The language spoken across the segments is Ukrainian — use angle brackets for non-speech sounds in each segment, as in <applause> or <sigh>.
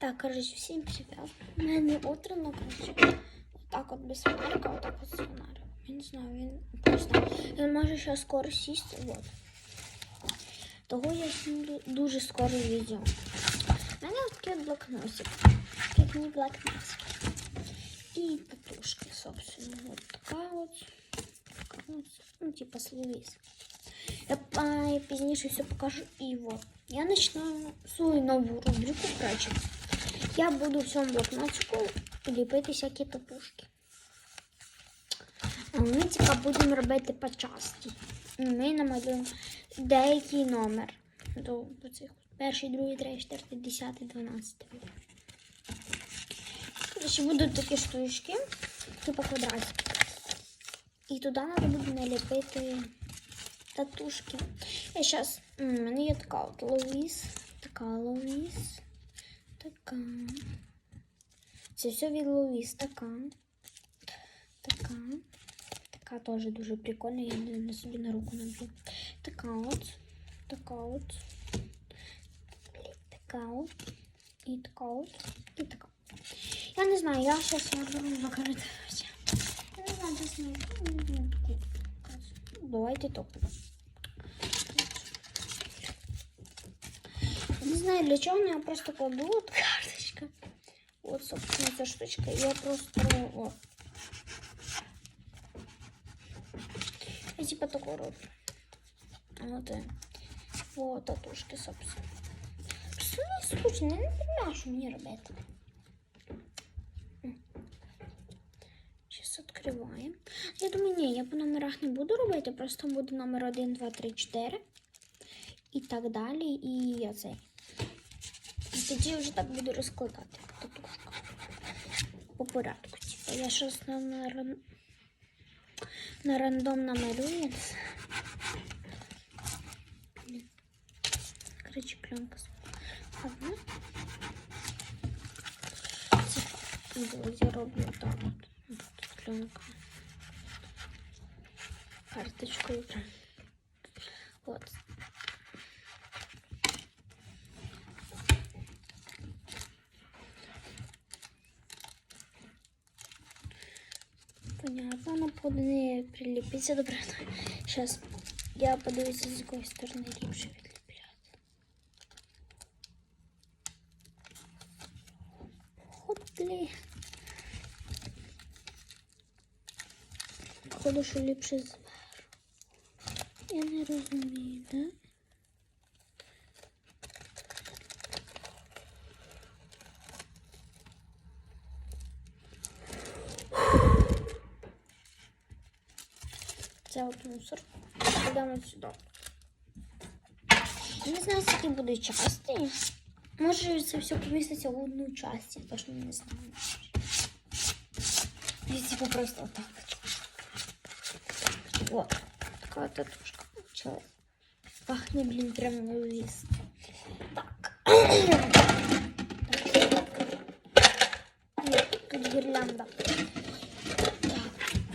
Так, коротше, всім привіт. У мене утро, ну, коротше, отак от без фонарика, отак от з фонариком. Я не знаю, він просто. Він може ще скоро сісти, вот. Того я знімлю дуже скоро відео. У мене от такий от блокнотик. Як мій блокнотик. І татушки, собственно. Вот така от. Така от. Ну, типа слівіс. Я, а, я пізніше все покажу. І вот. Я починаю свою нову рубрику, короче. Я буду в цьому блокнотику ліпити всякі татушки. А Ми типа будемо робити по часті. Ми намалюємо деякий номер. До цих перший, другий, третій, четвертий, десятий, дванадцятий. Ще будуть такі штучки, типа квадратики. І туди треба буде наліпити татушки. Я зараз, у мене є така от ловіс, така ловіс, така. Це все від ловіс, така. Така. Така теж дуже прикольна, я не на собі на руку наб'ю. Така от, така от, така от, і така от, і така. Я не знаю, я зараз я буду використовувати. Я не знаю, десь не таку. Давайте топ. Не знаю для чего, но я просто кладу вот карточка. Вот, собственно, эта штучка. Я просто вот. Я типа такой рот. Вот и вот татушки, собственно. Просто не скучно, я не понимаю, что мне робити. Сейчас открываем. Я думаю, ні, я по номерах не буду робити, просто буде номер 1, 2, 3, 4 і так далі. І я цей. І тоді вже так буду розкладати татушка. По порядку. Типу, я щось на, на, ран- на рандом намалюю. Блін. Короче, пленка. Ладно. Типа, я роблю так от. Тут пленка. Карточкою. Вот. Понятно, она под неї приліпиться. Добре. Сейчас я подивлюся, з якої сторони ліпше відліпляти. Блін. Походу, що ліпше зверху. Я не розумію, да? Це от мусор. Підемо сюди. Я не знаю, скільки буде часті. Може це все поміститься в одну часть, я точно не знаю. І типу просто отак. Вот. Такая татушка получилась. Пахнет, блин, прям на вис. Так. Нет, тут гирлянда. Так.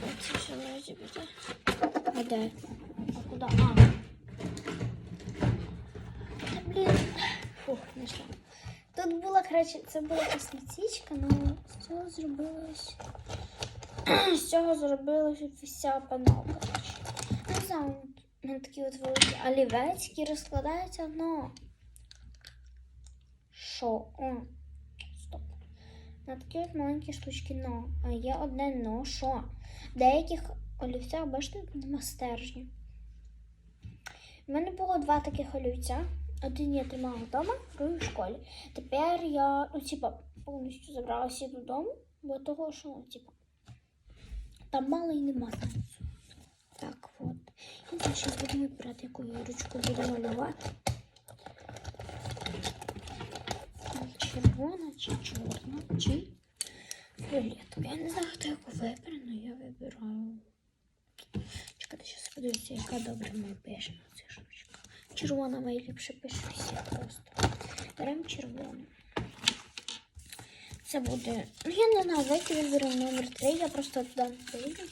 Вот еще давайте будет. А. А куда? А. Та, блин. Фух, нашла. Тут була, короче, це була косметичка, але з цього зробилось. З <clears throat> цього зробилось вся панова, коротше. Не знаю, на такі от великі олівець, які розкладаються на. Що? О, стоп. На такі от маленькі штучки но. А є одне но, що? Деяких олівцях, бачите, нема стержня. У мене було два таких олівця. Один я тримала вдома, другий в школі. Тепер я, ну, типа, повністю забрала всі додому, бо того, що, ну, типа, там мало і нема. Так, от. І зараз будемо вибирати, яку я ручку буду малювати. Червона чи чорна, чи фіолетова. Я не знаю, хто яку вибере, але я вибираю. Чекайте, зараз подивлюся, яка добре моя пише на ця штучка. Червона найліпше пише всі просто. Беремо червону. Це буде. Ну, я не знаю, давайте виберемо номер 3. Я просто туди прийду.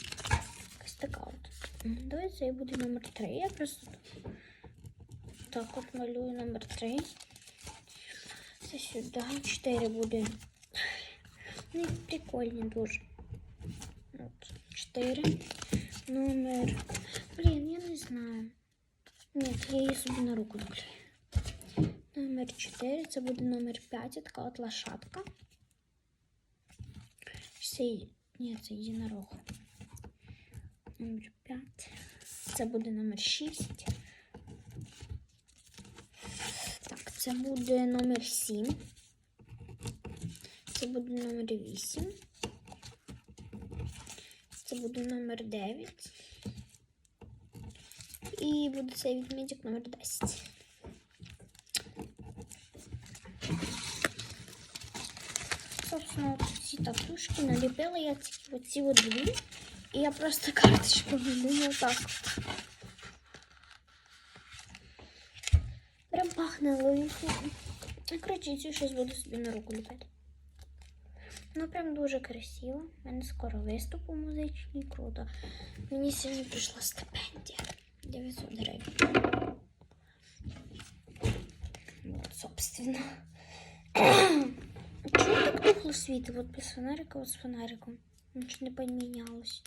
Якась така от. М, Давай це буде номер 3. Я просто так от малюю номер 3. Це сюди 4 буде. Ну, прикольні дуже. От, 4. Номер. Блін, я не знаю. Ні, я її собі на руку наклею. Номер 4, це буде номер 5, така от лошадка. Ї- ні, це єдинорог. Номер 5. Це буде номер 6. Так, це буде номер 7. Це буде номер 8. Це буде номер 9. І буде цей відміток номер 10. Собственно, от ці татушки наліпила я ці оці от дві. І я просто карточку веду так. Прям пахне ловіше. Коротше, цю щось буду собі на руку ліпити. Ну, прям дуже красиво. У мене скоро виступ у музичній, круто. Мені сьогодні прийшла стипендія. 900 гривень. Вот, собственно. <clears throat> Чому так тухло світить? Вот без фонарика, вот с фонариком. Ничего не поменялось.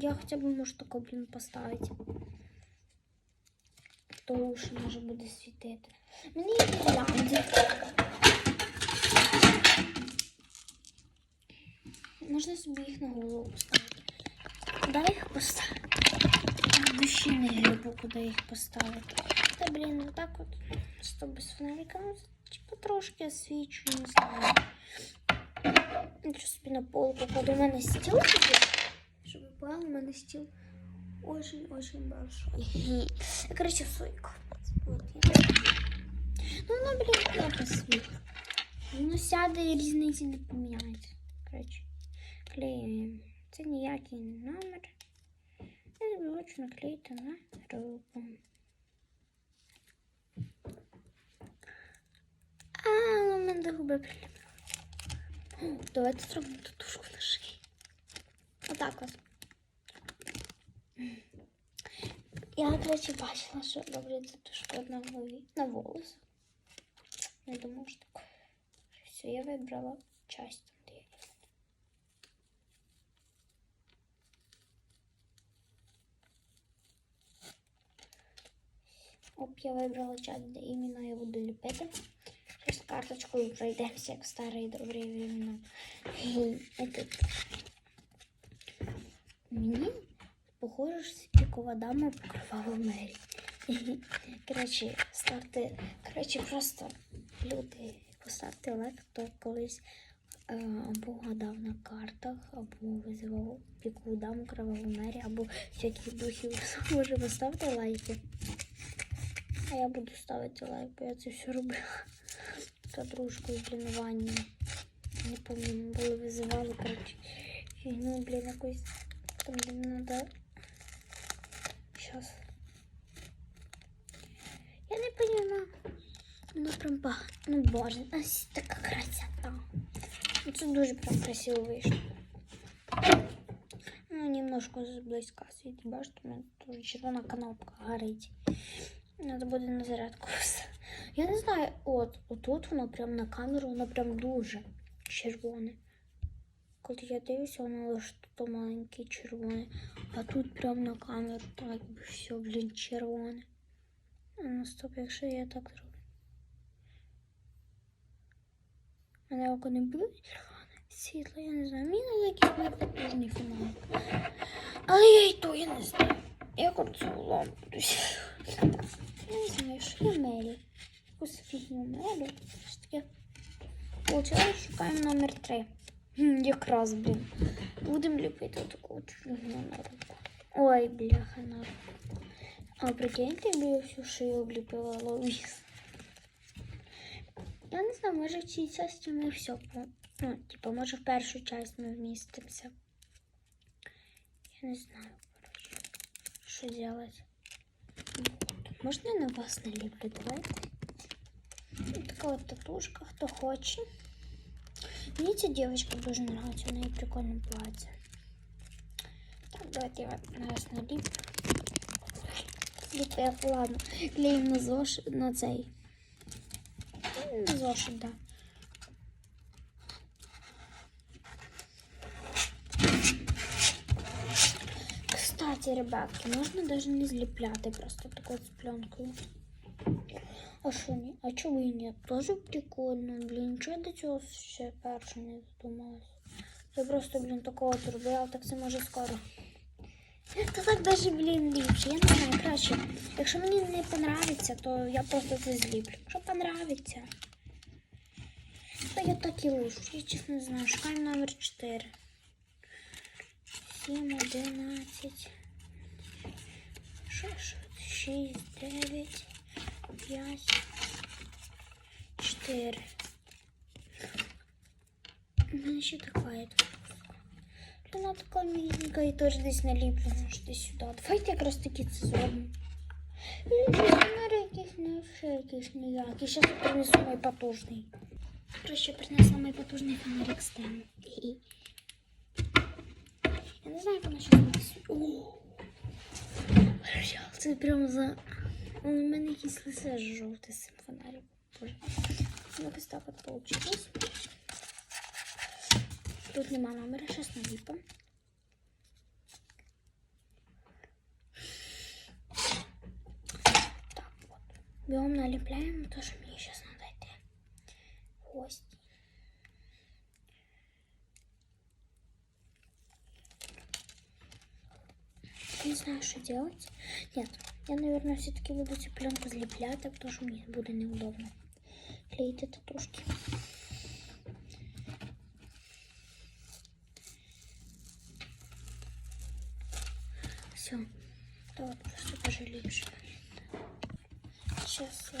Я хотя бы, может, такой, блин, поставить. То уші може буде світити. Мені є Можна собі їх на голову поставити. Куди їх поставити? В душі не грибу, куди їх поставити. Та, блін, отак от. Що без фонарика, ну, типу трошки освічу, не знаю. Нічого собі на полку, коли у мене стіл. Щоб ви поняли, у мене стіл очень-очень большой. Короче, сойка. Вот я. Ну, воно, блін, плохо світ. Ну, сяде і різниці не поміняється. Короче, клеюємо. Це ніякий не номер. Я хочу наклеїти на руку. А, у мене до губи приліпила. Давайте зробимо татушку на шиї. Отак от. Я, до речі, бачила, що роблять татушку на голові, на волос. Я думаю, що так. Все, я вибрала часть, там, де я. Оп, я вибрала часть, де іменно я буду ліпити. Зараз карточкою пройдемося, як в старі добрі времена. Этот. Мені похоже, що пікова дама покривала мері. <laughs> Коротше, ставте, коротше, просто люди, поставте лайк, хто колись е, або гадав на картах, або визивав пікову даму, криваву мері, або всяких духів. <laughs> Може, поставте лайки. А я буду ставити лайк, бо я це все роблю. Подружкою блінування. Не пам'ятаю, ми були визивали, коротше. Фігню, блін, якусь там, де не надо. Сейчас. Я не понимаю. Ну прям ба. Ну боже, ось така красота. Ну, Це дуже прям красиво вийшло. Ну, немножко зблизька світить, бачите, у мене дуже червона кнопка горить. Надо буде на зарядку. поставити. Я не знаю, от, отут воно прям на камеру, воно прям дуже червоне. Коли я дивлюся, воно лише тут маленький червоний. А тут прям на камеру так все, блін, червоне. А ну стоп, якщо я так зроблю. Мене око не буде червоне. Світло, я не знаю. Мені не якийсь мій потужний фонарик. Але я і то я не знаю. Як от цю лампу. Я не знаю, що. Якусь фігню мелю. Шукаємо номер 3. Якраз, блін. Будемо ліпити таку от фігню на руку. Ой, бляха на руку. А прикиньте, якби я всю шию обліпила ловіс. Я не знаю, може в цій часті ми все. Ну, типу, може в першу часть ми вмістимося. Я не знаю, коротше, що делать. Вот. Можна я на вас наліплю? Давайте. Вот такая вот татушка, кто хочет. Мне эта девочка дуже нравится, у нее прикольное платье. Так, давайте я на вас налип. Ліпив, ладно, клеїмо на ЗОЖ на цей. на зошит, да. Кстати, ребятки, можна даже не зліпляти просто такою з пленкою. А що ні? А чого і ні? Тоже прикольно, блін. Чого я до цього ще перше не додумалась? Я просто, блін, такого зробила, так це може скоро. Та так даже, блін, ліпше. Я не знаю, краще. Якщо мені не понравиться, то я просто це зліплю. Якщо понравиться, то я так і лишу. Я чесно не знаю. Шукаємо номер 4. 7, 11. 6, 6, 9, 5, 4. У мене ще така є тут. Вона така міленька і теж десь наліплена, що десь сюди. Давайте якраз таки це зробимо. Фонарь якийсь не ще якийсь ніякий. Зараз я принесу мій потужний. Короче, принесла мій потужний фонарик Стен. І... Я не знаю, як вона ще буде. О! Це прям за... У мене якийсь лисе жовтий з цим фонариком. Боже. Ну, Якось так от получилось. Тут нема номера, зараз наліпимо. Так, вот. Берем, налепляем то, что мне сейчас надо идти. В Не знаю, что делать. Нет, я, наверное, все-таки буду эту пленку залеплять, потому что мне будет неудобно клеить татушки. Все. Да вот просто лучше. Сейчас я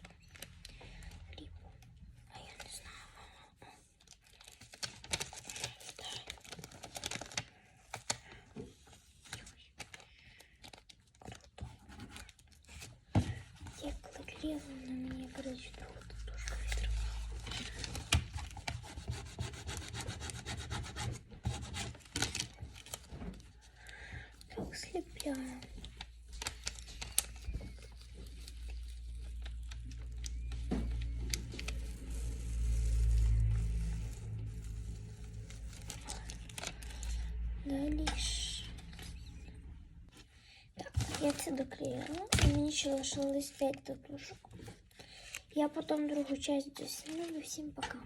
Так, слепляем. Дальше. Так, я це доклеїла. І мені ще лишилось 5 татушок. Я потім другу часть досніму. Всім пока.